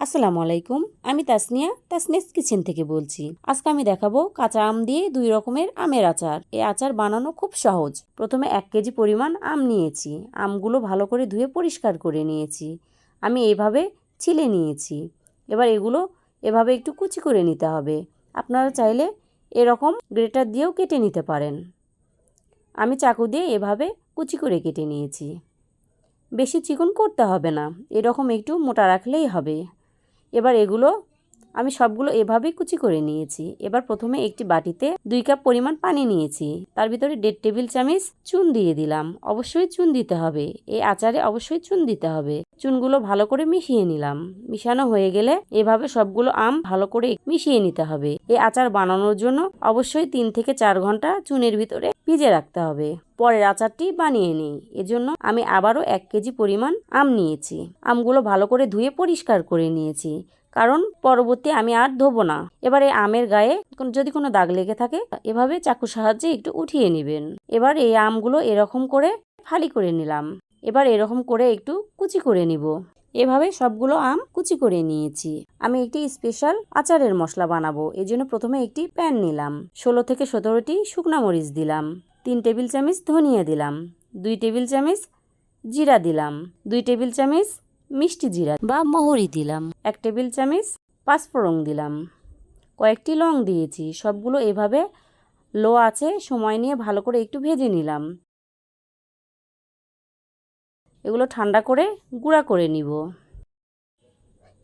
আসসালামু আলাইকুম, আমি তাসনিয়া, তাসনিয়াস কিচেন থেকে বলছি। আজকে আমি দেখাবো কাঁচা আম দিয়ে দুই রকমের আমের আচার। এই আচার বানানো খুব সহজ। প্রথমে এক কেজি পরিমাণ আম নিয়েছি। আমগুলো ভালো করে ধুয়ে পরিষ্কার করে নিয়েছি। আমি এইভাবে ছিলে নিয়েছি। এবার এগুলো এভাবে একটু কুচি করে নিতে হবে। আপনারা চাইলে এরকম গ্রেটার দিয়েও কেটে নিতে পারেন। আমি চাকু দিয়ে এভাবে কুচি করে কেটে নিয়েছি। বেশি চিকন করতে হবে না। এরকম একটু মোটা রাখলেই হবে। এবার এগুলো আমি সবগুলো এভাবেই কুচি করে নিয়েছি। এবার প্রথমে একটি বাটিতে দুই কাপ পরিমাণ পানি নিয়েছি। তার ভিতরে দেড় টেবিল চামচ চুন দিয়ে দিলাম। অবশ্যই চুন দিতে হবে। এই আচারে অবশ্যই চুন দিতে হবে। চুনগুলো ভালো করে মিশিয়ে নিলাম। মিশানো হয়ে গেলে এভাবে সবগুলো আম ভালো করে মিশিয়ে নিতে হবে। এই আচার বানানোর জন্য অবশ্যই তিন থেকে চার ঘণ্টা চুনের ভিতরে ভিজে রাখতে হবে। পরের আচারটি বানিয়ে নিই। এজন্য আমি আবারও এক কেজি পরিমাণ আম নিয়েছি। আমগুলো ভালো করে ধুয়ে পরিষ্কার করে নিয়েছি। কারণ পরবর্তী আমি আর ধোবো না। এবার আমের গায়ে যদি কোনো দাগ লেগে থাকে, এভাবে চাকুর সাহায্যে একটু উঠিয়ে নেবেন। এবার এই আমগুলো এরকম করে ফালি করে নিলাম। এবার এরকম করে একটু কুচি করে নিব। এভাবে সবগুলো আম কুচি করে নিয়েছি। আমি একটি স্পেশাল আচারের মশলা বানাবো। এই জন্য প্রথমে একটি প্যান নিলাম। ষোলো থেকে সতেরোটি শুকনা মরিচ দিলাম। তিন টেবিল চামচ ধনিয়া দিলাম। দুই টেবিল চামচ জিরা দিলাম। দুই টেবিল চামচ মিষ্টি জিরা বা মহরি দিলাম। এক টেবিল চামচ পাঁচফোড়ন দিলাম। কয়েকটি লং দিয়েছি। সবগুলো এভাবে লো আছে, সময় নিয়ে ভালো করে একটু ভেজে নিলাম। এগুলো ঠান্ডা করে গুঁড়া করে নিব।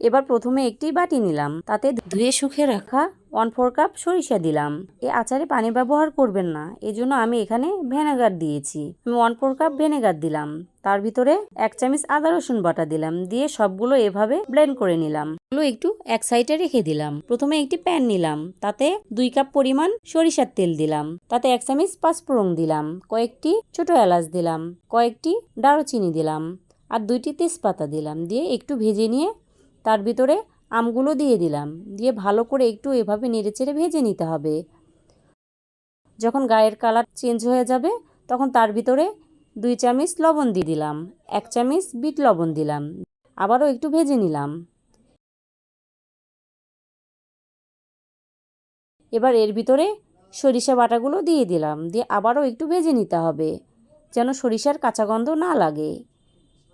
এবার প্রথমে একটি বাটি নিলাম। তাতে ধুয়ে শুকিয়ে রাখা ওয়ান ফোর কাপ সরিষা দিলাম। এ আচারে পানি ব্যবহার করবেন না। এজন্য আমি এখানে ভেনেগার দিয়েছি। আমি ওয়ান ফোর কাপ ভেনেগার দিলাম। তার ভিতরে এক চামচ আদা রসুন বাটা দিলাম। দিয়ে সবগুলো এভাবে ব্লেন্ড করে নিলাম। এগুলো একটু এক সাইডে রেখে দিলাম। প্রথমে একটি প্যান নিলাম। তাতে দুই কাপ পরিমাণ সরিষার তেল দিলাম। তাতে এক চামচ পাঁচফোড়ন দিলাম। কয়েকটি ছোট এলাচ দিলাম। কয়েকটি দারুচিনি দিলাম। আর দুইটি তেজপাতা দিলাম। দিয়ে একটু ভেজে নিয়ে তার ভিতরে আমগুলো দিয়ে দিলাম। দিয়ে ভালো করে একটু এভাবে নেড়েচেড়ে ভেজে নিতে হবে। যখন গায়ের কালার চেঞ্জ হয়ে যাবে, তখন তার ভিতরে দুই চামচ লবণ দিয়ে দিলাম। এক চামচ বিট লবণ দিলাম। আবারও একটু ভেজে নিলাম। এবার এর ভিতরে সরিষা বাটাগুলো দিয়ে দিলাম। দিয়ে আবারও একটু ভেজে নিতে হবে, যেন সরিষার কাঁচা গন্ধ না লাগে।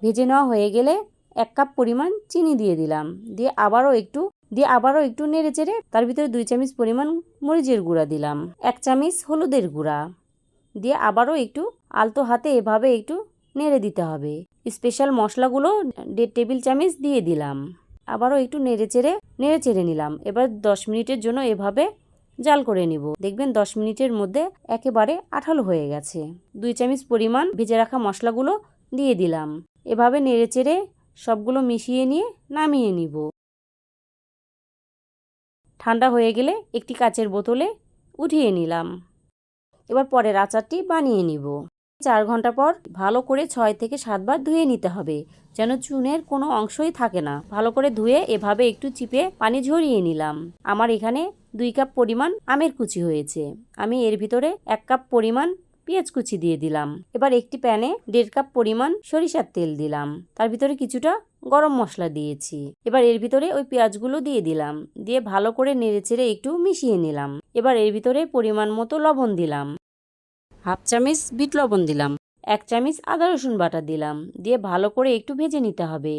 ভেজে নেওয়া হয়ে গেলে এক কাপ পরিমাণ চিনি দিয়ে দিলাম। দিয়ে আবারও একটু, দিয়ে আবারও একটু নেড়ে চেড়ে তার ভিতরে দুই চামচ পরিমাণ মরিচের গুঁড়া দিলাম। এক চামচ হলুদের গুঁড়া। দিয়ে আবারও একটু আলতো হাতে এভাবে একটু নেড়ে দিতে হবে। স্পেশাল মশলাগুলো দেড় টেবিল চামচ দিয়ে দিলাম। আবারও একটু নেড়ে চেড়ে নেড়ে চেড়ে নিলাম। এবার দশ মিনিটের জন্য এভাবে জাল করে নিব। দেখবেন দশ মিনিটের মধ্যে একেবারে আঠালো হয়ে গেছে। দুই চামচ পরিমাণ ভেজে রাখা মশলাগুলো দিয়ে দিলাম। এভাবে নেড়ে চেড়ে সবগুলো মিশিয়ে নিয়ে নামিয়ে নিব। ঠান্ডা হয়ে গেলে একটি কাচের বোতলে উঠিয়ে নিলাম। এবার পরের আচারটি বানিয়ে নিব। চার ঘণ্টা পর ভালো করে ছয় থেকে সাতবার ধুয়ে নিতে হবে, যেন চুনের কোনো অংশই থাকে না। ভালো করে ধুয়ে এভাবে একটু চিপে পানি ঝরিয়ে নিলাম। আমার এখানে দুই কাপ পরিমাণ আমের কুচি হয়েছে। আমি এর ভিতরে এক কাপ পরিমাণ পেঁয়াজ কুচি দিয়ে দিলাম। এবার একটি প্যানে দেড় কাপ পরিমাণ সরিষার তেল দিলাম। তার ভিতরে কিছুটা গরম মশলা দিয়েছি। এবার এর ভিতরে ওই পেঁয়াজগুলো দিয়ে দিলাম। দিয়ে ভালো করে নেড়েচেড়ে একটু মিশিয়ে নিলাম। এবার এর ভিতরে পরিমাণ মতো লবণ দিলাম। হাফ চামচ বিট লবণ দিলাম। এক চামচ আদা রসুন বাটা দিলাম। দিয়ে ভালো করে একটু ভেজে নিতে হবে।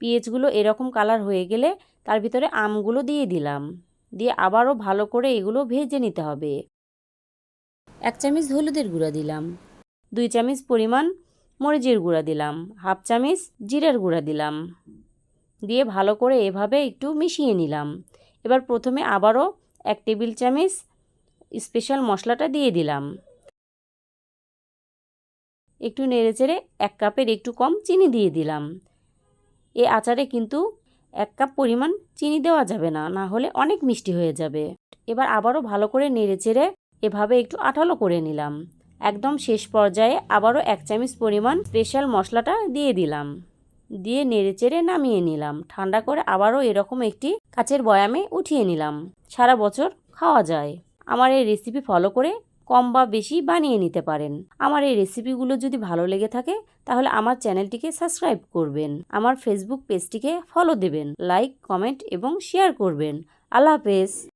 পেঁয়াজগুলো এরকম কালার হয়ে গেলে তার ভিতরে আমগুলো দিয়ে দিলাম। দিয়ে আবারও ভালো করে এগুলো ভেজে নিতে হবে। এক চামচ হলুদের গুঁড়া দিলাম। দুই চামচ পরিমাণ মরিচের গুঁড়া দিলাম। হাফ চামচ জিরের গুঁড়া দিলাম। দিয়ে ভালো করে এভাবে একটু মিশিয়ে নিলাম। এবার প্রথমে আবারও এক টেবিল চামচ স্পেশাল মশলাটা দিয়ে দিলাম। একটু নেড়েচেড়ে এক কাপের একটু কম চিনি দিয়ে দিলাম। এ আচারে কিন্তু এক কাপ পরিমাণ চিনি দেওয়া যাবে না না হলে অনেক মিষ্টি হয়ে যাবে। এবার আবারও ভালো করে নেড়েচেড়ে এভাবে একটু আঠালো করে নিলাম। একদম শেষ পর্যায়ে আবারও এক চামচ পরিমাণ স্পেশাল মশলাটা দিয়ে দিলাম। দিয়ে নেড়েচেড়ে নামিয়ে নিলাম। ঠান্ডা করে আবারও এরকম একটি কাচের বয়ামে উঠিয়ে নিলাম। সারা বছর খাওয়া যায়। আমার এই রেসিপি ফলো করে কম বা বেশি বানিয়ে নিতে পারেন। আমার এই রেসিপিগুলো যদি ভালো লেগে থাকে, তাহলে আমার চ্যানেলটিকে সাবস্ক্রাইব করবেন। আমার ফেসবুক পেজটিকে ফলো দেবেন। লাইক কমেন্ট এবং শেয়ার করবেন। আল্লাহ হাফেজ।